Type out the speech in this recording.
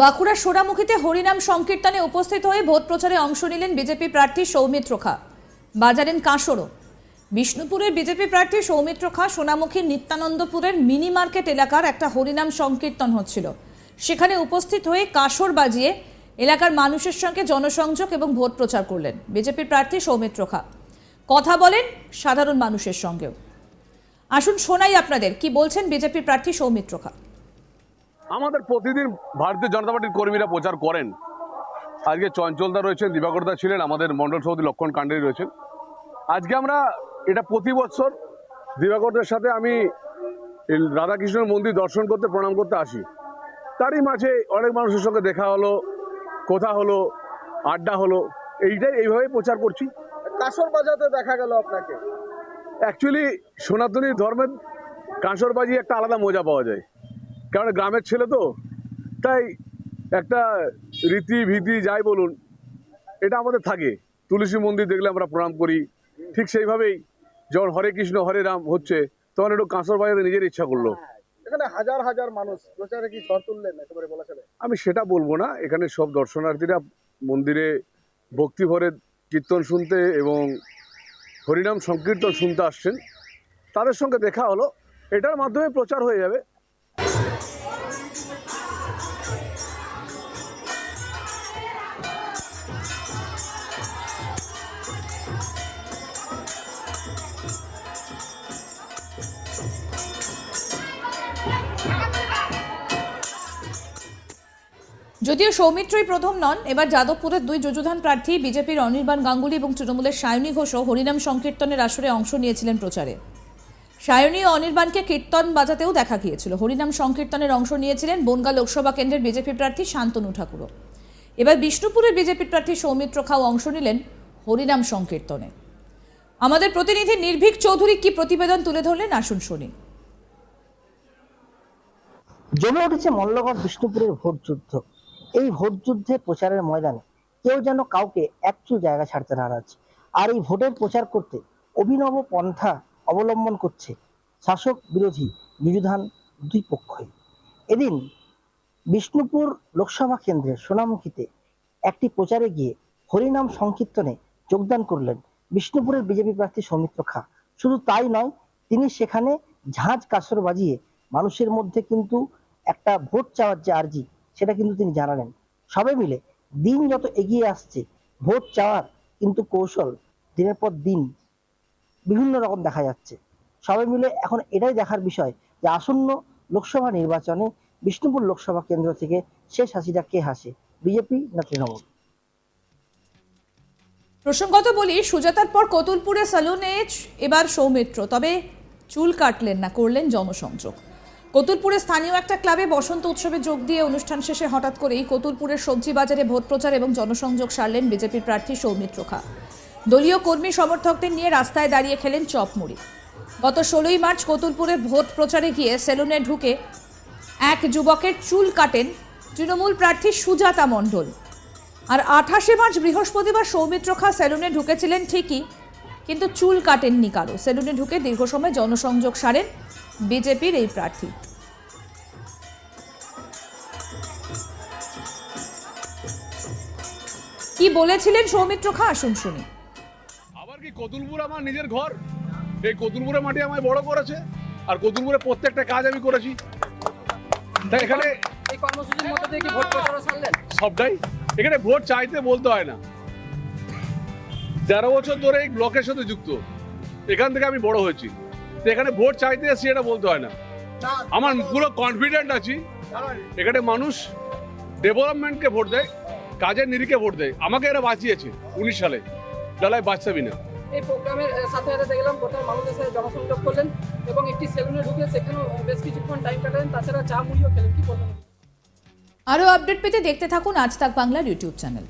বাঁকুড়ার সোনামুখীতে হরিনাম সংকীর্তনে উপস্থিত হয়ে ভোট প্রচারে অংশ নিলেন বিজেপি প্রার্থী সৌমিত্র খা। বাজারেন কাঁসরও বিষ্ণুপুরের বিজেপি প্রার্থী সৌমিত্র খা সোনামুখীর নিত্যানন্দপুরের মিনি মার্কেট এলাকার একটা হরিনাম সংকীর্তন হচ্ছিল। সেখানে উপস্থিত হয়ে কাঁসর বাজিয়ে এলাকার মানুষের সঙ্গে জনসংযোগ এবং ভোট প্রচার করলেন বিজেপির প্রার্থী সৌমিত্র খা। কথা বলেন সাধারণ মানুষের সঙ্গেও। আসুন শোনাই আপনাদের কি বলছেন বিজেপির প্রার্থী সৌমিত্র খা। আমাদের প্রতিদিন ভারতীয় জনতা পার্টির কর্মীরা প্রচার করেন। আজকে চঞ্চলদা রয়েছেন দিবাকরদা ছিলেন আমাদের মণ্ডল সভাপতি লক্ষণ কাণ্ডারি রয়েছেন। আজকে আমরা এটা প্রতি বছর দিবাকরদার সাথে আমি রাধাকৃষ্ণের মন্দির দর্শন করতে প্রণাম করতে আসি। তারই মাঝে অনেক মানুষের সঙ্গে দেখা হলো কথা হলো আড্ডা হলো এইটাই এইভাবেই প্রচার করছি। কাসর বাজাতে দেখা গেল আপনাকে। অ্যাকচুয়ালি সনাতনী ধর্মের কাঁসরবাজি একটা আলাদা মজা পাওয়া যায়। কারণ গ্রামের ছেলে তো। তাই একটা রীতি ভীতি যাই বলুন এটা আমাদের থাকে। তুলসী মন্দির দেখলে আমরা প্রণাম করি। ঠিক সেইভাবেই যখন হরে কৃষ্ণ হরে রাম হচ্ছে তখন একটু কাঁসর বাজাতে নিজের ইচ্ছা করল। এখানে হাজার হাজার মানুষ প্রচারে কি ঝড় তুললেন একেবারে বলা চলে? আমি সেটা বলব না এখানে সব দর্শনার্থীরা মন্দিরে ভক্তি ভরে কীর্তন শুনতে এবং হরিনাম সংকীর্তন শুনতে আসছেন। তাদের সঙ্গে দেখা হলো এটার মাধ্যমে প্রচার হয়ে যাবে। যদিও সৌমিত্রই প্রথম নন, এবার যাদবপুরের দুই যুযুধান প্রার্থী, বিজেপির অনির্বাণ গাঙ্গুলি এবং তৃণমূলের সায়নী ঘোষও হরিনাম সংকীর্তনের আসরে অংশ নিয়েছিলেন প্রচারে। সায়নী ও অনির্বাণকে কীর্তন বাজাতেও দেখা গিয়েছিল। হরিনাম সংকীর্তনের অংশ নিয়েছিলেন বনগা লোকসভা কেন্দ্রের বিজেপি প্রার্থী শান্তনু ঠাকুরও। এবার বিষ্ণুপুরের বিজেপি প্রার্থী সৌমিত্র খাও অংশ নিলেন হরিনাম সংকীর্তনে। আমাদের প্রতিনিধি নির্ভীক চৌধুরী কি প্রতিবেদন তুলে ধরলেন? আসুন শুনি। জমে উঠেছে মল্লগড় বিষ্ণুপুরের ভোট যুদ্ধ। এই ভোট যুদ্ধে প্রচারের ময়দানে কেউ যেন কাউকে একচুল জায়গা ছাড়তে নারাজ। আর এই ভোটের প্রচার করতে অভিনব পন্থা অবলম্বন করছে শাসক বিরোধী যুযুধান দুই পক্ষই। এদিন বিষ্ণুপুর লোকসভা কেন্দ্রের সোনামুখীতে একটি প্রচারে গিয়ে হরিনাম সংকীর্তনে যোগদান করলেন বিষ্ণুপুরের বিজেপি প্রার্থী সৌমিত্র খা। শুধু তাই নয়, তিনি সেখানে ঝাঁঝ কাসর বাজিয়ে মানুষের মধ্যে কিন্তু একটা ভোট চাওয়ার যে আর্জি সেটা কিন্তু তিনি জানালেন। সবে মিলে দিন যত এগিয়ে আসছে, ভোট চাওয়ার কিন্তু কৌশল দিনের পর দিন বিভিন্ন রকম দেখা যাচ্ছে। সবাই মিলে এখন এটাই দেখার বিষয় যে আসন্ন লোকসভা নির্বাচনে বিষ্ণুপুর লোকসভা কেন্দ্র থেকে শেষ হাসিটা কে হাসে, বিজেপি না তৃণমূল? প্রসঙ্গত বলি, সুজাতার পর কতুলপুরে সালুনে এবার সৌমিত্র, তবে চুল কাটলেন না, করলেন জনসংযোগ। কতুলপুরে স্থানীয় একটা ক্লাবে বসন্ত উৎসবে যোগ দিয়ে অনুষ্ঠান শেষে হঠাৎ করেই কতুলপুরের সবজি বাজারে ভোট প্রচার এবং জনসংযোগ সারলেন বিজেপির প্রার্থী সৌমিত্র খা। দলীয় কর্মী সমর্থকদের নিয়ে রাস্তায় দাঁড়িয়ে খেলেন চপমুড়ি। গত ষোলোই মার্চ কতুলপুরে ভোট প্রচারে গিয়ে সেলুনে ঢুকে এক যুবকের চুল কাটেন তৃণমূল প্রার্থী সুজাতা মণ্ডল। আর আঠাশে মার্চ বৃহস্পতিবার সৌমিত্র খা সেলুনে ঢুকেছিলেন ঠিকই, কিন্তু চুল কাটেননি কারও। সেলুনে ঢুকে দীর্ঘ সময় জনসংযোগ সারেন বিজেপির এই প্রার্থী। কি বলেছিলেন সৌমিত্র খা? আসুন শুনি। আবার কি কতুলপুর আমার নিজের ঘর? এই কতুলপুরের মাটি আমায় বড় করেছে আর কতুলপুরে প্রত্যেকটা কাজ আমি করেছি। তাই এখানে এই কর্মসূচির মধ্যে দিয়ে কি ভোট প্রচার সারলেন? সবটাই। এখানে ভোট চাইতে বলতে হয় না। তেরো বছর ধরে এই ব্লকের সাথে যুক্ত। এখান থেকে আমি বড় হয়েছি। এখানে ভোট চাইতে এসেছি এটা বলতে হয় না। আমার পুরো কনফিডেন্ট আছি। এখানে মানুষ ডেভেলপমেন্টকে ভোট দেয় কাজের নিরিখে ভোট দেয়। আমাকে এরা বাঁচিয়েছে উনিশ সালে। ডালায় বাঁচাবি না। এই প্রোগ্রামের আহ, সাথে সাথে দেখলাম কোথাও মানুষের সাথে জনসংযোগ করলেন এবং একটি সেলুনে ঢুকে সেখানেও বেশ কিছুক্ষণ টাইম কাটালেন। তাছাড়া চা মুড়িও খেলেন। কি বলবেন? আরও আপডেট পেতে দেখতে থাকুন আজ তাক বাংলার ইউটিউব চ্যানেল